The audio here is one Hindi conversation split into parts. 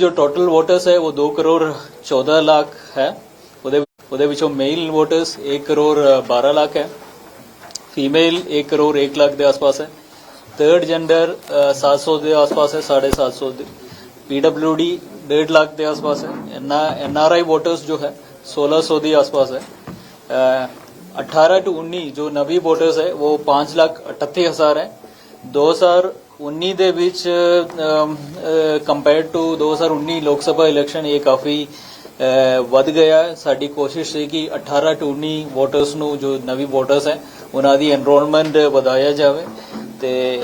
ਜੋ ਟੋਟਲ ਵੋਟਰਸ ਹੈ ਉਹ 2 ਕਰੋੜ 14 ਲੱਖ ਹੈ ਉਹਦੇ ਉਹਦੇ ਵਿੱਚੋਂ ਮੇਲ ਵੋਟਰਸ 1 ਕਰੋੜ 12 ਲੱਖ ਹੈ ਫੀਮੇਲ 1 ਕਰੋੜ 1 ਲੱਖ ਦੇ ਆਸ-ਪਾਸ ਹੈ थर्ड जेंडर सात सौ के आसपास है साढ़े सात सौ पीडब्ल्यूडी डेढ़ लाख के आसपास है एन आर आई वोटर्स जो है सोलह सौ के आसपास है अठारह टू उन्नीस जो नवी वोटर्स है वो पाँच लाख अठत्ती हजार है दो हजार 19 ਦੇ ਵਿੱਚ ਕੰਪੇਅਰ ਟੂ 2019 ਲੋਕ ਸਭਾ ਇਲੈਕਸ਼ਨ ਇਹ ਕਾਫੀ ਵੱਧ ਗਿਆ। ਸਾਡੀ ਕੋਸ਼ਿਸ਼ ਸੀ ਕਿ 18 ਟੂ 19 ਵੋਟਰਸ ਨੂੰ, ਜੋ ਨਵੀਂ ਵੋਟਰਸ ਹੈ, ਉਹਨਾਂ ਦੀ ਐਨਰੋਲਮੈਂਟ ਵਧਾਇਆ ਜਾਵੇ। ਤੇ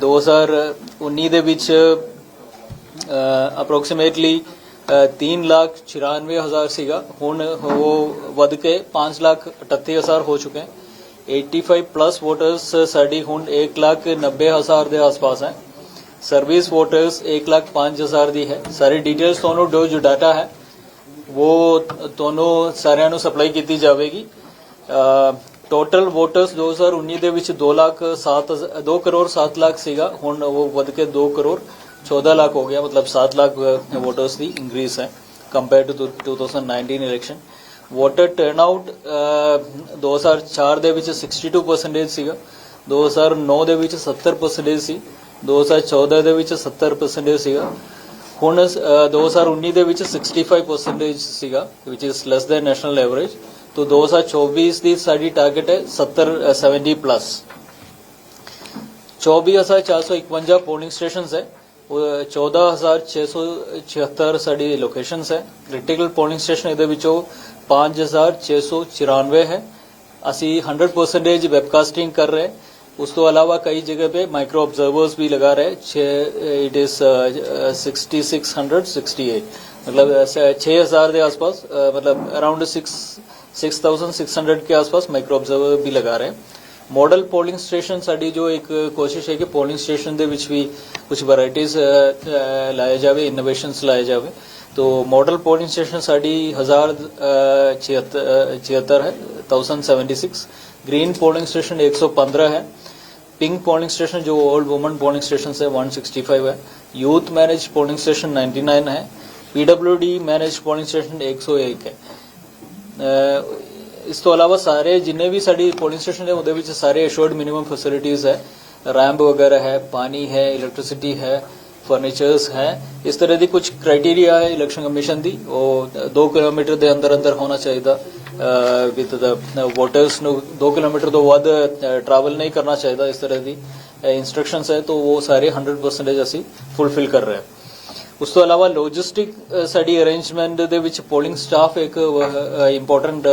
2019 ਦੇ ਵਿੱਚ ਅਪਰੋਕਸੀਮੇਟਲੀ 3 ਲੱਖ 94000 ਸੀਗਾ। ਹੁਣ ਉਹ ਵੱਧ ਕੇ 5 ਲੱਖ 38000 ਹੋ ਚੁੱਕੇ। ਹਨ 85 ਪਲੱਸ ਵੋਟਰਸ ਸਾਡੀ ਹੁਣ 1 ਲੱਖ 90 ਹਜ਼ਾਰ ਦੇ ਆਸ-ਪਾਸ ਹੈ। ਸਰਵਿਸ ਵੋਟਰਸ 1 ਲੱਖ 5 ਹਜ਼ਾਰ ਦੀ ਹੈ। ਸਾਰੀ ਡਿਟੇਲਸ ਤੁਹਾਨੂੰ ਜੋ ਜੋ ਡਾਟਾ ਹੈ, ਉਹ ਤੁਹਾਨੂੰ ਸਾਰਿਆਂ ਨੂੰ ਸਪਲਾਈ ਕੀਤੀ ਜਾਵੇਗੀ। ਟੋਟਲ ਵੋਟਰਸ 2019 ਦੇ ਵਿੱਚ 2 ਲੱਖ 7 2 ਕਰੋੜ 7 ਲੱਖ ਸੀਗਾ। ਹੁਣ ਉਹ ਵੱਧ ਕੇ 2 ਕਰੋੜ 14 ਲੱਖ ਹੋ ਗਿਆ। ਮਤਲਬ 7 ਲੱਖ ਵੋਟਰਸ ਦੀ ਇੰਕਰੀਜ਼ ਹੈ। Compare to 2019 election voter turnout 2004 ਦੇ ਵਿੱਚ 62% ਸੀਗਾ। 2009 ਦੇ ਵਿੱਚ 70% ਸੀ। 2014 ਦੇ ਵਿੱਚ 70% ਸੀਗਾ। ਹੁਣ ਅ, 2019 ਦੇ ਵਿੱਚ 65% ਸੀਗਾ which is less than national average. तो 2024 ਦੀ ਸਾਡੀ ਟਾਰਗੇਟ ਹੈ 70 ਅ, 70 ਪਲੱਸ 24451 ਪੋਲਿੰਗ ਸਟੇਸ਼ਨਸ ਹੈ। 14676 ਸਾਡੀ ਲੋਕੇਸ਼ਨਸ ਹੈ। ਕ੍ਰਿਟੀਕਲ ਪੋਲਿੰਗ ਸਟੇਸ਼ਨ ਇਹਦੇ ਵਿੱਚੋਂ 5694 ਹੈ ਅਸੀਂ 100% ਵੈਬਕਾਸਟਿੰਗ ਕਰ ਰਹੇ ਉਸ ਤੋਂ ਇਲਾਵਾ ਕਈ ਜਗ੍ਹਾ पे ਮਾਈਕਰੋ ਆਬਜ਼ਰਵਰਸ ਵੀ ਲਗਾ ਰਹੇ ਇਟ ਇਜ਼ 6668 मतलब ऐसा 6000 के आसपास अ, मतलब अराउंड 6 6600 के आसपास माइक्रो ऑब्जर्वर भी लगा रहे हैं मॉडल पोलिंग स्टेशन ਸਾਡੀ ਜੋ ਇੱਕ ਕੋਸ਼ਿਸ਼ ਹੈ ਕਿ ਪੋਲਿੰਗ ਸਟੇਸ਼ਨ ਦੇ ਵਿੱਚ ਵੀ ਕੁਝ ਵੈਰਾਈਟੀਆਂ ਲਾਏ ਜਾਵੇ ਇਨੋਵੇਸ਼ਨਸ ਲਾਏ ਜਾਵੇ तो मॉडल पोलिंग स्टेशन साड़ी हजार छिहत्तर है thousand seventy six green polling station एक सौ पंद्रह है पिंक पोलिंग स्टेशन जो ओल्ड वुमन पोलिंग स्टेशन है वन सिक्सटी फाइव है youth manage polling station ninety nine है पीडब्ल्यूडी मैनेज पोलिंग स्टेशन एक सौ एक है ਅਹ ਇਸ ਤੋਂ ਇਲਾਵਾ ਸਾਰੇ ਜਿੰਨੇ ਵੀ ਸਾਡੀ ਪੋਲਿੰਗ ਸਟੇਸ਼ਨ ਨੇ, ਉਹਦੇ ਵਿੱਚ ਸਾਰੇ ਅਸ਼ੋਰਡ ਮਿਨੀਮਮ ਫੈਸਿਲਿਟੀਜ਼ ਹੈ। ਰੈਂਪ ਵਗੈਰਾ ਹੈ, ਪਾਣੀ ਹੈ ਇਲੈਕਟ੍ਰਿਸਿਟੀ ਹੈ ਫਰਨੀਚਰਸ ਹੈ। ਇਸ ਤਰ੍ਹਾਂ ਦੀ ਕੁਝ ਕ੍ਰਾਈਟੇਰੀਆ ਹੈ ਇਲੈਕਸ਼ਨ ਕਮਿਸ਼ਨ ਦੀ। ਉਹ 2 ਕਿਲੋਮੀਟਰ ਦੇ ਅੰਦਰ ਅੰਦਰ ਹੋਣਾ ਚਾਹੀਦਾ। ਵਿਦ ਦਾ ਵੋਟਰਸ ਨੂੰ 2 ਕਿਲੋਮੀਟਰ ਤੋਂ ਵੱਧ ਟਰੈਵਲ ਨਹੀਂ ਕਰਨਾ ਚਾਹੀਦਾ ਇਸ ਤਰ੍ਹਾਂ ਦੀ ਇਨਸਟਰਕਸ਼ਨਸ ਹੈ। ਤਾਂ ਉਹ ਸਾਰੇ 100% ਅਸੀਂ ਫੁੱਲਫਿਲ ਕਰ ਰਹੇ ਹਾਂ। ਉਸ ਤੋਂ ਇਲਾਵਾ ਲੌਜਿਸਟਿਕ ਸਾਡੀ ਅਰੇਂਜਮੈਂਟ ਦੇ ਵਿੱਚ ਪੋਲਿੰਗ ਸਟਾਫ ਇੱਕ ਇੰਪੋਰਟੈਂਟ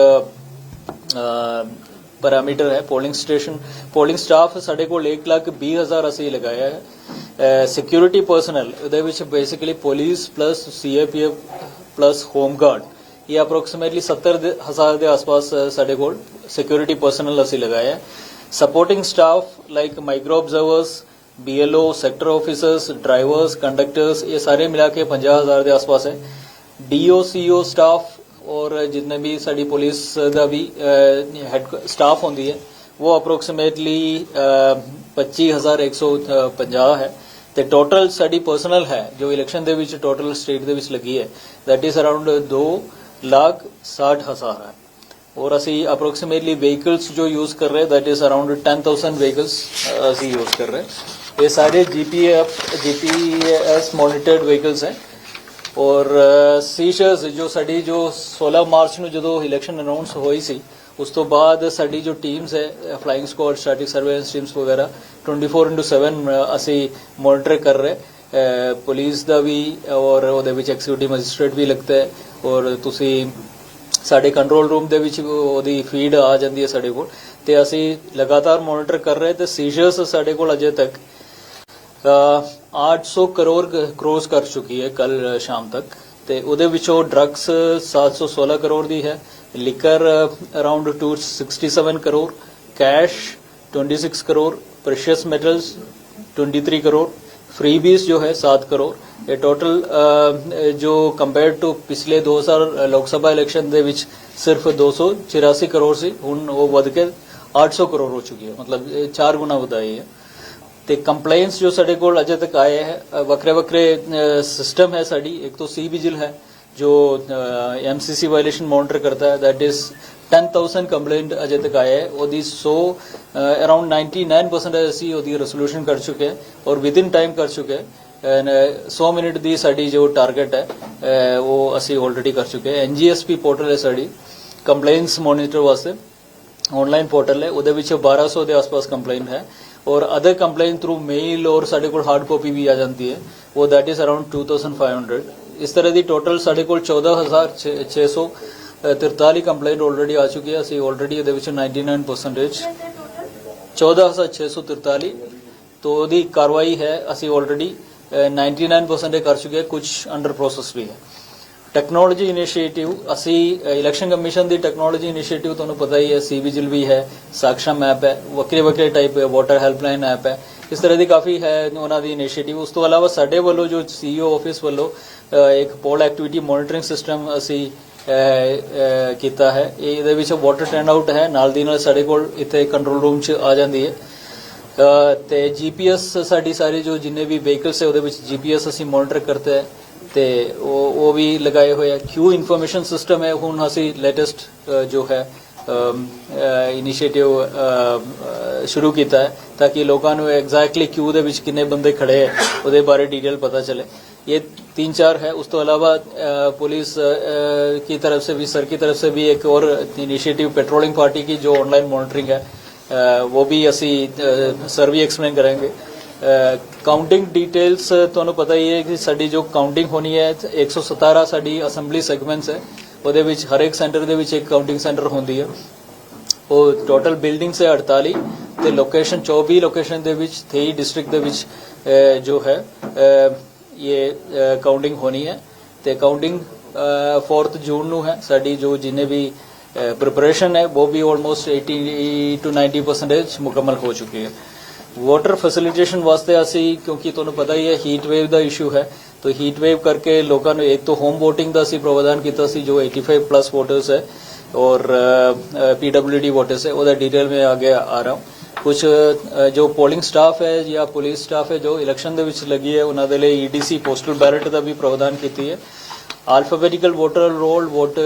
ਪੈਰਾਮੀਟਰ ਹੈ ਪੋਲਿੰਗ ਸਟੇਸ਼ਨ ਪੋਲਿੰਗ ਸਟਾਫ ਸਾਡੇ ਕੋਲ 1 ਲੱਖ 20 ਹਜ਼ਾਰ ਅਸੀਂ ਲਗਾਇਆ ਹੈ ਸਿਕਿਉਰਿਟੀ ਪਰਸਨਲ ਉਹਦੇ ਵਿੱਚ basically police plus CAPF plus home guard ਇਹ ਅਪਰੋਕਸੀਮੇਟਲੀ 70 ਦੇ- ਹਜ਼ਾਰ ਦੇ ਆਸ-ਪਾਸ ਅ, ਸਾਡੇ ਕੋਲ ਸਿਕਿਉਰਿਟੀ ਪਰਸਨਲ ਅਸੀਂ ਲਗਾਇਆ ਹੈ supporting staff like micro observers BLO sector officers drivers conductors ये सारे मिला के पंजाह हजार के आसपास है डीओ सीओ स्टाफ और जितने भी साड़ी पुलिस का भी हेड स्टाफ होंगी है वो अप्रोक्सीमेटली पच्ची हजार एक सौ पंजाह है ਤੇ ਟੋਟਲ ਸਾਡੀ ਪਰਸਨਲ ਹੈ ਜੋ ਇਲੈਕਸ਼ਨ ਦੇ ਵਿੱਚ ਟੋਟਲ ਸਟੇਟ ਦੇ ਵਿੱਚ ਲੱਗੀ ਹੈ that is around 2 ਲੱਖ 60 ਹਜ਼ਾਰ ਹੈ ਔਰ ਅਸੀਂ ਅਪਰੋਕਸੀਮੇਟਲੀ ਵਹੀਕਲਸ ਜੋ ਯੂਜ਼ ਕਰ ਰਹੇ that is around 10000 ਵਹੀਕਲਸ ਅਸੀਂ ਯੂਜ਼ ਕਰ ਰਹੇ ਇਹ ਸਾਰੇ ਜੀਪੀਐਫ ਜੀਪੀਐਸ ਮੋਨੀਟਰਡ ਵਹੀਕਲਸ ਹੈ ਔਰ ਸੀਸ਼ਰਸ ਜੋ ਸਾਡੀ ਜੋ 16 ਮਾਰਚ ਨੂੰ ਜਦੋਂ ਇਲੈਕਸ਼ਨ ਅਨਾਉਂਸ ਹੋਈ ਸੀ, ਉਸ ਤੋਂ ਬਾਅਦ ਸਾਡੀ ਜੋ ਟੀਮਸ ਹੈ flying squad static surveillance teams ਵਗੈਰਾ 24/7 ਅਸੀਂ ਮੋਨੀਟਰ ਕਰ ਰਹੇ। ਪੁਲਿਸ ਦਾ ਵੀ ਔਰ ਉਹਦੇ ਵਿੱਚ ਐਕਸੀਕਿਊਟਿਵ ਮੈਜਿਸਟ੍ਰੇਟ ਵੀ ਲੱਗਦਾ ਹੈ ਔਰ ਤੁਸੀਂ ਸਾਡੇ ਕੰਟਰੋਲ ਰੂਮ ਦੇ ਵਿੱਚ ਉਹਦੀ ਫੀਡ ਆ ਜਾਂਦੀ ਹੈ ਸਾਡੇ ਕੋਲ। ਤੇ ਅਸੀਂ ਲਗਾਤਾਰ ਮੋਨੀਟਰ ਕਰ ਰਹੇ ਤੇ ਸੀਜ਼ਰਸ ਸਾਡੇ ਕੋਲ ਅਜੇ ਤੱਕ 800 ਕਰੋੜ ਕ੍ਰੋਸ ਕਰ ਚੁੱਕੀ ਹੈ ਕੱਲ ਸ਼ਾਮ ਤੱਕ ਤੇ ਉਹਦੇ ਵਿੱਚੋਂ ਡਰੱਗਸ 716 ਕਰੋੜ ਦੀ ਹੈ liquor around 267 crore cash 26 crore precious metals 23 crore freebies जो है सात करोड़ ये टोटल जो ਕੰਪੇਅਰ ਟੂ ਪਿਛਲੇ 2000 ਲੋਕ ਸਭਾ ਇਲੈਕਸ਼ਨ ਦੇ ਵਿੱਚ ਸਿਰਫ 284 ਕਰੋੜ ਸੀ ਹੁਣ ਉਹ ਵੱਧ ਕੇ 800 ਕਰੋੜ ਹੋ ਚੁੱਕੀ ਹੈ ਮਤਲਬ ਇਹ ਚਾਰ ਗੁਣਾ ਵਧਾਈ ਹੈ ਤੇ ਕੰਪਲੇਂਟਸ ਜੋ ਸਾਡੇ ਕੋਲ ਅਜੇ ਤੱਕ ਆਏ ਹੈ ਵੱਖਰੇ ਵੱਖਰੇ ਸਿਸਟਮ ਹੈ ਸਾਡੀ। ਇੱਕ ਤਾਂ ਸੀ ਵਿਜਿਲ ਹੈ, ਜੋ ਐਮਸੀਸੀ ਵਾਇਲੇਸ਼ਨ ਮੋਨੀਟਰ ਕਰਤਾ ਹੈ। ਦੈਟ ਇਜ਼ 10000 ਕੰਪਲੇਂਟ ਅਜੇ ਤੱਕ ਆਏ ਹੈ। ਉਹਦੀ 100 ਅਰਾਊਂਡ 99% ਅਸੀਂ ਉਹਦੀ ਰੈਜ਼ੋਲੂਸ਼ਨ ਕਰ ਚੁੱਕੇ ਹੈ ਔਰ ਵਿਦ ਇਨ ਟਾਈਮ ਕਰ ਚੁੱਕੇ ਹੈ। 100 ਮਿੰਟ ਦੀ ਸਾਡੀ ਜੋ ਟਾਰਗੇਟ ਹੈ ਉਹ ਅਸੀਂ ਆਲਰੇਡੀ ਕਰ ਚੁੱਕੇ ਹੈ। ਐਨਜੀਐਸਪੀ ਪੋਰਟਲ ਹੈ ਸਾਡੀ ਕੰਪਲੇਂਟਸ ਮੋਨੀਟਰ ਵਾਸਤੇ। ਆਨਲਾਈਨ ਪੋਰਟਲ ਹੈ, ਉਹਦੇ ਵਿੱਚ 1200 ਦੇ ਆਸ-ਪਾਸ ਕੰਪਲੇਂਟ ਹੈ। ਔਰ ਅਦਰ ਕੰਪਲੇਂਟ ਥਰੂ ਮੇਲ ਔਰ ਸਾਡੇ ਕੋਲ ਹਾਰਡ ਕਾਪੀ ਵੀ ਆ ਜਾਂਦੀ ਹੈ। ਉਹ ਦੈਟ ਇਜ਼ ਅਰਾਊਂਡ 2500 ਇਸ ਤਰ੍ਹਾਂ ਦੀ ਟੋਟਲ ਸਾਡੇ ਕੋਲ 14643 ਕੰਪਲੇਂਟ ਆਲਰੇਡੀ ਆ ਚੁੱਕੀ ਹੈ। ਅਸੀਂ ਆਲਰੇਡੀ ਇਹਦੇ ਵਿੱਚ 99% 14643 ਤੋਂ ਉਹਦੀ ਕਾਰਵਾਈ ਹੈ। ਅਸੀਂ ਆਲਰੇਡੀ 99% ਕਰ ਚੁੱਕੇ ਹਾਂ। ਕੁਝ ਅੰਡਰ ਪ੍ਰੋਸੈਸ ਵੀ ਹੈ। ਟੈਕਨੋਲੋਜੀ ਇਨੀਸ਼ੀਏਟਿਵ ਅਸੀਂ ਇਲੈਕਸ਼ਨ ਕਮਿਸ਼ਨ ਦੀ ਟੈਕਨੋਲੋਜੀ ਇਨੀਸ਼ੀਏਟਿਵ ਤੁਹਾਨੂੰ ਪਤਾ ਹੀ ਹੈ ਸੀ ਵਿਜਿਲ ਵੀ ਹੈ ਸਾਕਸ਼ਮ ਐਪ ਹੈ ਵੱਖਰੇ ਵੱਖਰੇ ਟਾਈਪ ਵਾਟਰ ਹੈਲਪਲਾਈਨ ਐਪ ਹੈ ਇਸ ਤਰ੍ਹਾਂ ਦੀ ਕਾਫੀ ਹੈ ਉਹਨਾਂ ਦੀ ਇਨੀਸ਼ੀਏਟਿਵ ਉਸ ਤੋਂ ਇਲਾਵਾ ਸਾਡੇ ਵੱਲੋਂ ਜੋ ਸੀਈਓ ਆਫਿਸ ਵੱਲੋਂ ਇੱਕ ਪੋਲ ਐਕਟੀਵਿਟੀ ਮੋਨੀਟਰਿੰਗ ਸਿਸਟਮ ਅਸੀਂ ਕੀਤਾ ਹੈ ਇਹ ਇਹਦੇ ਵਿੱਚ ਵਾਟਰ ਟਰਨ ਆਊਟ ਹੈ ਨਾਲ ਦੀ ਨਾਲ ਸਾਡੇ ਕੋਲ ਇੱਥੇ ਕੰਟਰੋਲ ਰੂਮ 'ਚ ਆ ਜਾਂਦੀ ਹੈ। ਅ, ਤੇ ਜੀਪੀਐਸ ਸਾਡੀ ਸਾਰੇ ਜੋ ਜਿੰਨੇ ਵੀ ਵਹੀਕਲਸ ਹੈ ਉਹਦੇ ਵਿੱਚ ਜੀਪੀਐਸ ਅਸੀਂ ਮੋਨੀਟਰ ਕਰਤੇ ਹੈ। ਤੇ ਉਹ ਉਹ ਵੀ ਲਗਾਏ ਹੋਏ ਆ ਕਿਊ ਇਨਫੋਰਮੇਸ਼ਨ ਸਿਸਟਮ ਹੈ ਹੁਣ ਅਸੀਂ ਲੇਟੈਸਟ ਜੋ ਹੈ ਇਨੀਸ਼ੀਏਟਿਵ ਸ਼ੁਰੂ ਕੀਤਾ ਹੈ ਤਾਂ ਕਿ ਲੋਕਾਂ ਨੂੰ ਐਗਜ਼ੈਕਟਲੀ ਕਿਊ ਦੇ ਵਿੱਚ ਕਿੰਨੇ ਬੰਦੇ ਖੜੇ ਹੈ ਉਹਦੇ ਬਾਰੇ डिटेल पता चले ये तीन चार है उस तो अलावा अ, पुलिस अ, की तरफ से भी सर की तरफ से भी एक और इनिशिएटिव पेट्रोलिंग पार्टी की जो ऑनलाइन मॉनिटरिंग है अ, वो भी ਅਸੀਂ ਸਰ ਵੀ ਐਕਸਪਲੇਨ ਕਰਾਂਗੇ ਕਾਊਂਟਿੰਗ ਡਿਟੇਲਸ ਤੁਹਾਨੂੰ ਪਤਾ ਹੀ ਹੈ ਕਿ ਸਾਡੀ ਜੋ ਕਾਊਂਟਿੰਗ ਹੋਣੀ ਹੈ 117 ਸਾਡੀ ਅਸੈਂਬਲੀ ਸੈਗਮੈਂਟਸ ਹੈ ਉਹਦੇ ਵਿੱਚ ਹਰ ਇੱਕ ਸੈਂਟਰ ਦੇ ਵਿੱਚ ਇੱਕ ਕਾਊਂਟਿੰਗ ਸੈਂਟਰ ਹੁੰਦੀ ਹੈ ਉਹ ਟੋਟਲ ਬਿਲਡਿੰਗਸ ਹੈ 48 ਤੇ ਲੋਕੇਸ਼ਨ 24 ਲੋਕੇਸ਼ਨ ਦੇ ਵਿੱਚ 23 ਡਿਸਟ੍ਰਿਕਟ ਦੇ ਵਿੱਚ ਅਹ, ਜੋ ਹੈ ਅਹ, ਇਹ ਕਾਊਂਟਿੰਗ ਹੋਣੀ ਹੈ ਤੇ ਕਾਊਂਟਿੰਗ 4th ਜੂਨ ਨੂੰ ਹੈ ਸਾਡੀ ਜੋ ਜਿੰਨੇ ਵੀ प्रिपरेशन है वो भी ऑलमोस्ट 80 टू 90 परसेंटेज मुकम्मल हो चुकी है ਵਾਟਰ ਫੈਸਿਲਿਟੇਸ਼ਨ ਵਾਸਤੇ ਅਸੀਂ, ਕਿਉਂਕਿ ਤੁਹਾਨੂੰ ਪਤਾ ਹੀ ਹੈ ਹੀਟ ਵੇਵ ਦਾ ਇਸ਼ੂ ਹੈ, ਤਾਂ ਹੀਟ ਵੇਵ ਕਰਕੇ ਲੋਕਾਂ ਨੂੰ ਇੱਕ ਤਾਂ ਹੋਮ ਵੋਟਿੰਗ ਦਾ ਅਸੀਂ ਪ੍ਰਬੰਧਨ ਕੀਤਾ ਸੀ, ਜੋ 85 ਪਲੱਸ ਵੋਟਰਸ ਹੈ, ਔਰ ਪੀਡਬਲਯੂਡੀ ਵੋਟਰਸ ਹੈ, ਉਹਦਾ ਡਿਟੇਲ ਮੈਂ ਆਗੇ ਆ ਰਹਾ ਹਾਂ। ਕੁਝ ਜੋ ਪੋਲਿੰਗ ਸਟਾਫ ਹੈ ਜਾਂ ਪੁਲਿਸ ਸਟਾਫ ਹੈ, ਜੋ ਇਲੈਕਸ਼ਨ ਦੇ ਵਿੱਚ ਲੱਗੀ ਹੈ, ਉਹਨਾਂ ਦੇ ਲਈ ਈਡੀਸੀ ਪੋਸਟਲ ਬੈਲਟ ਦਾ ਵੀ ਪ੍ਰਬੰਧਨ ਕੀਤੀ ਹੈ। Alphabetical voter roll vote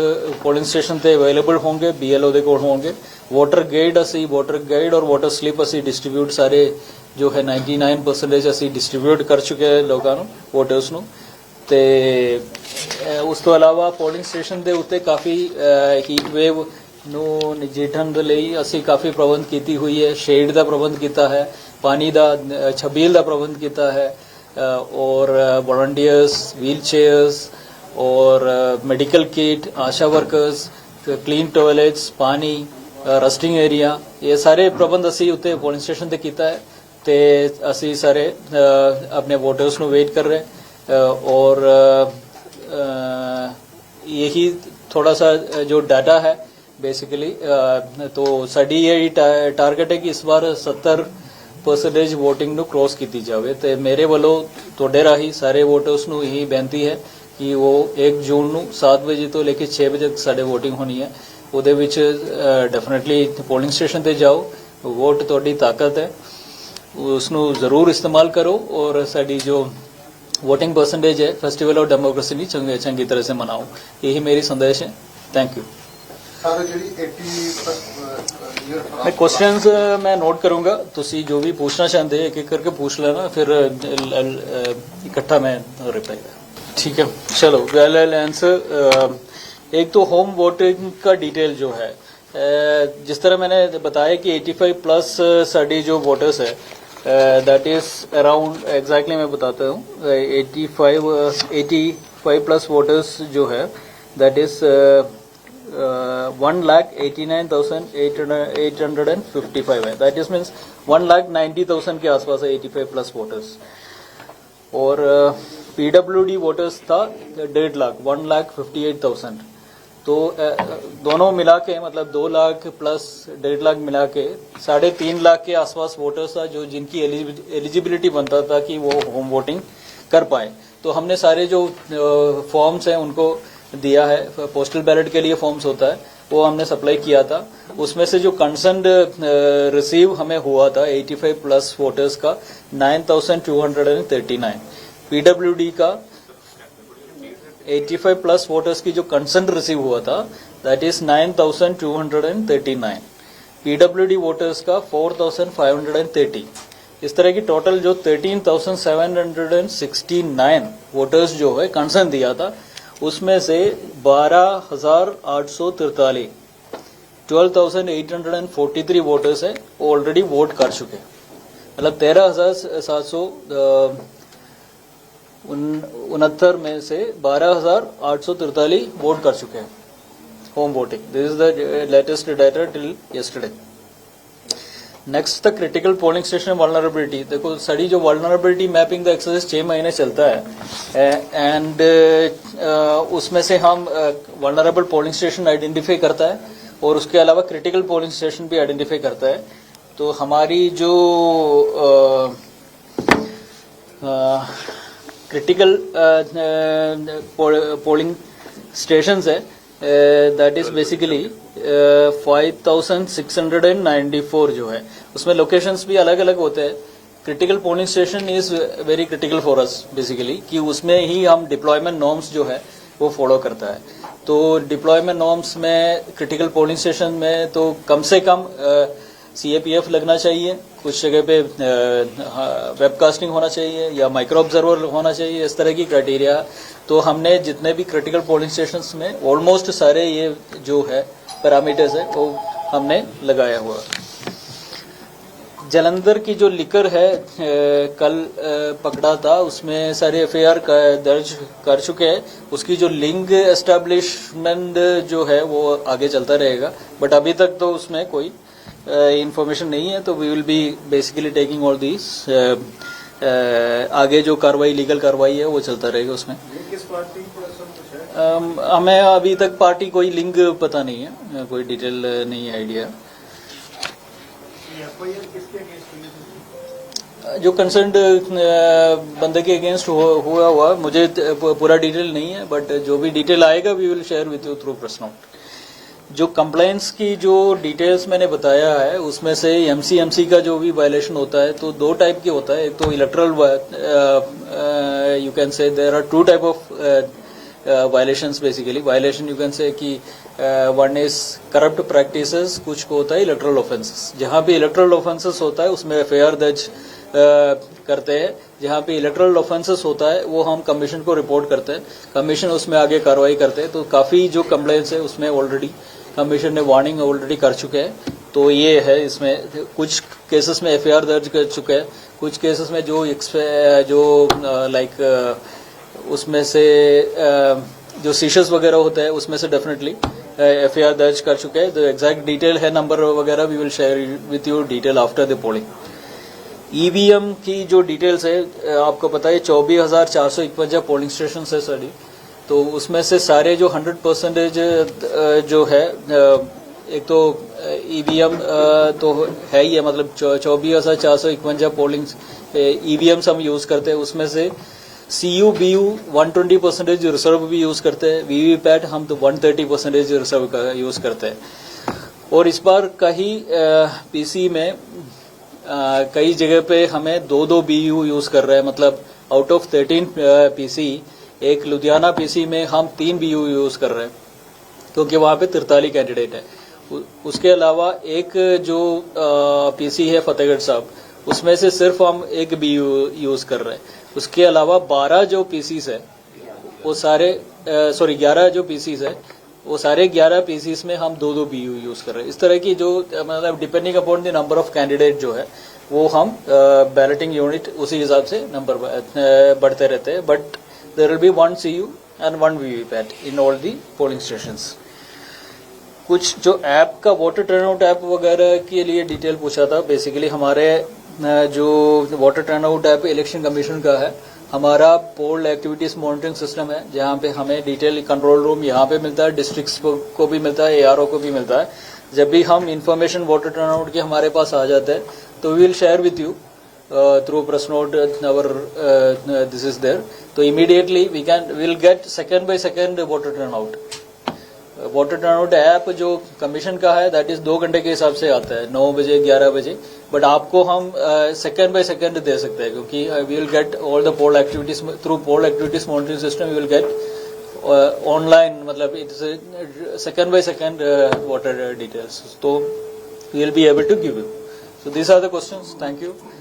polling station ਤੇ ਅਵੇਲੇਬਲ ਹੋਣਗੇ ਬੀਐਲਓ ਦੇ ਕੋਲ ਹੋਣਗੇ। ਵੋਟਰ ਗਾਈਡ ਅਸੀਂ ਵੋਟਰ ਗਾਈਡ ਔਰ ਵੋਟਰ ਸਲਿੱਪ ਅਸੀਂ ਡਿਸਟ੍ਰੀਬਿਊਟ ਸਾਰੇ ਜੋ ਹੈ 99% ਅਸੀਂ ਡਿਸਟ੍ਰੀਬਿਊਟ ਕਰ ਚੁੱਕੇ ਲੋਕਾਂ ਨੂੰ ਵੋਟਰਸ ਨੂੰ। ਤੇ ਉਸ ਤੋਂ ਇਲਾਵਾ ਪੋਲਿੰਗ ਸਟੇਸ਼ਨ ਦੇ ਉੱਤੇ ਕਾਫੀ ਹੀਟ ਵੇਵ ਨੂੰ ਨਜਿੱਠਣ ਦੇ ਲਈ ਅਸੀਂ ਕਾਫੀ ਪ੍ਰਬੰਧ ਕੀਤੀ ਹੋਈ ਹੈ। ਸ਼ੇਡ ਦਾ ਪ੍ਰਬੰਧ ਕੀਤਾ ਹੈ, ਪਾਣੀ ਦਾ ਛਬੀਲ ਦਾ ਪ੍ਰਬੰਧ ਕੀਤਾ ਹੈ ਔਰ ਵੋਲੰਟੀਅਰਸ ਵੀਲ ਚੇਅਰਸ और medical kit ASHA workers clean toilets पानी ਰਸਟਿੰਗ ਏਰੀਆ ਇਹ ਸਾਰੇ ਪ੍ਰਬੰਧ ਅਸੀਂ ਉੱਤੇ ਪੋਲਿੰਗ ਸਟੇਸ਼ਨ ਤੇ ਕੀਤਾ ਹੈ ਤੇ ਅਸੀਂ ਸਾਰੇ ਅ, ਆਪਣੇ ਵੋਟਰਸ ਨੂੰ ਵੇਟ ਕਰ ਰਹੇ ਅ, ਔਰ ਅ, यही थोड़ा सा जो डाटा है बेसिकली तो ਸਾਡੀ ਇਹ ਟਾਰਗੇਟ ਹੈ ਕਿ ਇਸ ਵਾਰ 70 ਪਰਸੈਂਟੇਜ VOTING ਨੂੰ ਕ੍ਰੋਸ ਕੀਤੀ ਜਾਵੇ ਤੇ ਮੇਰੇ ਵੱਲੋਂ ਤੁਹਾਡੇ ਰਾਹੀਂ ਸਾਰੇ ਵੋਟਰਸ ਨੂੰ ਇਹੀ ਬੇਨਤੀ ਹੈ ਕਿ ਉਹ 1 ਜੂਨ ਨੂੰ 7 ਵਜੇ ਤੋਂ ਲੈ ਕੇ 6 ਵਜੇ ਤੱਕ ਸਾਡੇ VOTING ਹੋਣੀ ਹੈ। ਉਹਦੇ ਵਿੱਚ ਡੈਫੀਨਿਟਲੀ ਪੋਲਿੰਗ ਸਟੇਸ਼ਨ ਤੇ ਜਾਓ। ਵੋਟ ਤੁਹਾਡੀ ਤਾਕਤ ਹੈ। ਉਸ ਨੂੰ ਜ਼ਰੂਰ ਇਸਤੇਮਾਲ ਕਰੋ ਔਰ ਸਾਡੀ ਜੋ ਵੋਟਿੰਗ ਪਰਸੈਂਟੇਜ ਹੈ ਫੈਸਟੀਵਲ ਆਫ ਡੈਮੋਕ੍ਰੇਸੀ ਨੂੰ ਚੰਗੇ ਚੰਗੀ ਤਰ੍ਹਾਂ ਸੇ ਮਨਾਓ। ਇਹੀ ਮੇਰੀ ਸੰਦੇਸ਼ ਹੈ। ਥੈਂਕ ਯੂ ਸਰ ਮੈਂ ਕੁਐਸਚਨਸ ਮੈਂ ਨੋਟ ਕਰੂੰਗਾ। ਤੁਸੀਂ ਜੋ ਵੀ ਪੁੱਛਣਾ ਚਾਹੁੰਦੇ ਇੱਕ ਇੱਕ ਕਰਕੇ ਪੁੱਛ ਲੈਣਾ। ਫਿਰ ਇਕੱਠਾ ਮੈਂ ਰਿਪਲਾਈ ठीक है, चलो वेल एल आंसर एक तो होम वोटिंग का डिटेल जो है जिस तरह मैंने बताया कि 85 प्लस साडी जो वोटर्स है दैट इज़ अराउंड एग्जैक्टली मैं बताता हूँ eighty five eighty five plus voters जो है that is one lakh eighty nine thousand eight hundred and fifty five है. That is means one lakh ninety thousand के आसपास है एटी फाइव प्लस वोटर्स और पीडब्ल्यूडी वोटर्स था, डेढ़ lakh, one lakh fifty eight thousand तो दोनों मिला के मतलब दो लाख प्लस डेढ़ लाख मिला के, साढ़े तीन लाख के आसपास वोटर्स था जो जिनकी एलिजिबिलिटी बनता था कि वो होम वोटिंग कर पाए। तो हमने सारे जो फॉर्म्स हैं उनको दिया है पोस्टल बैलेट के लिए फॉर्म्स होता है, वो हमने सप्लाई किया था। उसमें से जो कंसर्न रिसीव हमें हुआ था 85 प्लस वोटर्स का 9239 पीडब्ल्यूडी का 85 प्लस वोटर्स की जो कंसर्न रिसीव हुआ था दैट इज़ 9239 पीडब्ल्यूडी वोटर्स का 4530 इस तरह की टोटल जो 13769 वोटर्स जो है कंसर्न दिया था उसमें से 12843 12,843 वोटर्स है ऑलरेडी वोट कर चुके मतलब तेरह हज़ार सौ उनहत्तर में से बारह वोट कर चुके हैं। Home voting this is the latest data till yesterday next the critical polling station vulnerability देखो स्टडी जो वल्नरेबिलिटी मैपिंग द एक्सरसाइज छह महीने चलता है। एंड उसमें से हम वल्नरेबल पोलिंग स्टेशन आइडेंटिफाई करता है और उसके अलावा क्रिटिकल पोलिंग स्टेशन भी आइडेंटिफाई करता है। तो हमारी जो क्रिटिकल पोलिंग स्टेशन है that is basically five thousand six hundred and ninety four जो है। उसमें लोकेशंस भी अलग अलग होते हैं। Critical polling station is very critical for us basically कि उसमें ही हम डिप्लॉयमेंट नॉर्म्स जो है, वो फॉलो करता है। तो डिप्लॉयमेंट नॉर्म्स में क्रिटिकल पोलिंग स्टेशन में तो कम से कम सीएपीएफ लगना चाहिए, कुछ जगह पे वेबकास्टिंग होना चाहिए या माइक्रो ऑब्जर्वर होना चाहिए, इस तरह की क्राइटेरिया तो हमने जितने भी क्रिटिकल पोलिंग स्टेशन में ऑलमोस्ट सारे ये जो है पैरामीटर्स है, वो हमने लगाया हुआ। जलंधर की जो लिकर है कल पकड़ा था, उसमें सारे एफ़ का दर्ज कर चुके हैं। उसकी जो लिंग एस्टेब्लिशमेंट जो है, वो आगे चलता रहेगा। बट अभी तक तो उसमें कोई इंफॉर्मेशन नहीं है तो we will be basically taking all this आगे जो कार्रवाई लीगल कार्रवाई है वो चलता रहेगा उसमें। हमें अभी तक पार्टी कोई लिंक पता नहीं है कोई डिटेल नहीं आइडिया जो कंसर्न बंदे के अगेंस्ट हुआ हुआ मुझे पूरा डिटेल नहीं है बट जो भी डिटेल आएगा we will share with you through press note जो कंप्लायंस की जो डिटेल्स मैंने बताया है, उसमें से एमसीएमसी का जो भी वायलेशन होता है तो दो टाइप के होता है। एक तो electoral you can say there are two type of violation basically violation you can say कि वन इज़ करप्ट प्रैक्टिसेस कुछ को होता है इलेक्ट्रल ऑफेंसेस जहाँ भी इलेक्ट्रल ऑफेंसेस होता है, उसमें एफ़ दर्ज करते हैं। जहाँ पे इलेक्ट्रल ऑफेंसेस होता है, वो हम कमीशन को रिपोर्ट करते हैं। कमीशन उसमें आगे कार्रवाई करते हैं। तो काफ़ी जो कंप्लेंट्स है, उसमें ऑलरेडी कमीशन ने वार्निंग ऑलरेडी कर चुके हैं। तो ये है इसमें। कुछ केसेस में एफआईआर दर्ज कर चुके हैं। कुछ केसेस में जो जो लाइक उसमें से जो सीशस वगैरह होते हैं, उसमें से डेफिनेटली एफआईआर दर्ज कर चुके हैं। तो एग्जैक्ट डिटेल है नंबर वगैरह we will share with you detail after the polling EVM की जो डिटेल्स है आपको पता है, चौबीस हज़ार चार सौ इकवंजा पोलिंग स्टेशन है सर। तो उसमें से सारे जो हंड्रेड परसेंटेज जो है एक तो ईवीएम तो है ही है मतलब चौबीस हज़ार चार सौ इकवंजा पोलिंग ईवीएम्स हम यूज़ करते हैं। उसमें से C U B U one twenty percentage reserve भी यूज़ करते हैं। वीवीपैट हम तो वन थर्टी परसेंटेज रिज़र्व का यूज़ करते हैं। और इस बार कहीं पीसी में कई जगह पे हमें दो दो बी यू यूज़ कर रहे हैं। मतलब आउट ऑफ़ थर्टीन पीसी एक लुधियाना पीसी में हम तीन बी यू यूज़ कर रहे हैं, क्योंकि वहाँ पे तिरतालीस कैंडिडेट है। उसके अलावा एक जो पीसी है फतेहगढ़ साहब, उसमें से सिर्फ़ हम एक बीयू यूज़ कर रहे हैं। उसके अलावा बारह जो पीसीस है, वो सारे सॉरी ग्यारह जो पीसीस है वो सारे ग्यारह पीसीस में हम दो दो बी यू यूज़ कर रहे हैं। इस तरह की जो मतलब depending upon the number of candidate जो है, वो हम बैलेटिंग यूनिट उसी हिसाब से नंबर बढ़ते रहते हैं। But there will be one C U and one VVPAT in all the polling station कुछ जो ऐप का वोटर टर्नआउट ऐप वगैरह के लिए डिटेल पूछा था। बेसिकली हमारे जो voter turnout app election commission का है हमारा पोल एक्टिविटीज़ मॉनिटरिंग सिस्टम है, जहाँ पे हमें डिटेल कंट्रोल रूम यहाँ पे मिलता है डिस्ट्रिक्ट को भी मिलता है एआरओ को भी मिलता है। जब भी हम इंफॉर्मेशन वोटर टर्नआउट के हमारे पास आ जाते हैं तो we will share with you through through press note this is there. so immediately we can will get second by second voter turnout. Voter turnout app जो कमीशन का है दैट इज़ दो घंटे के हिसाब से आता है, नौ बजे, ग्यारह बजे। बट आपको हम सेकंड बाय सेकंड दे सकते हैं, क्योंकि we will get all the poll activities through poll activities monitoring system we will get online मतलब it's second by second voter details तो we will be able to give you so these are the questions thank you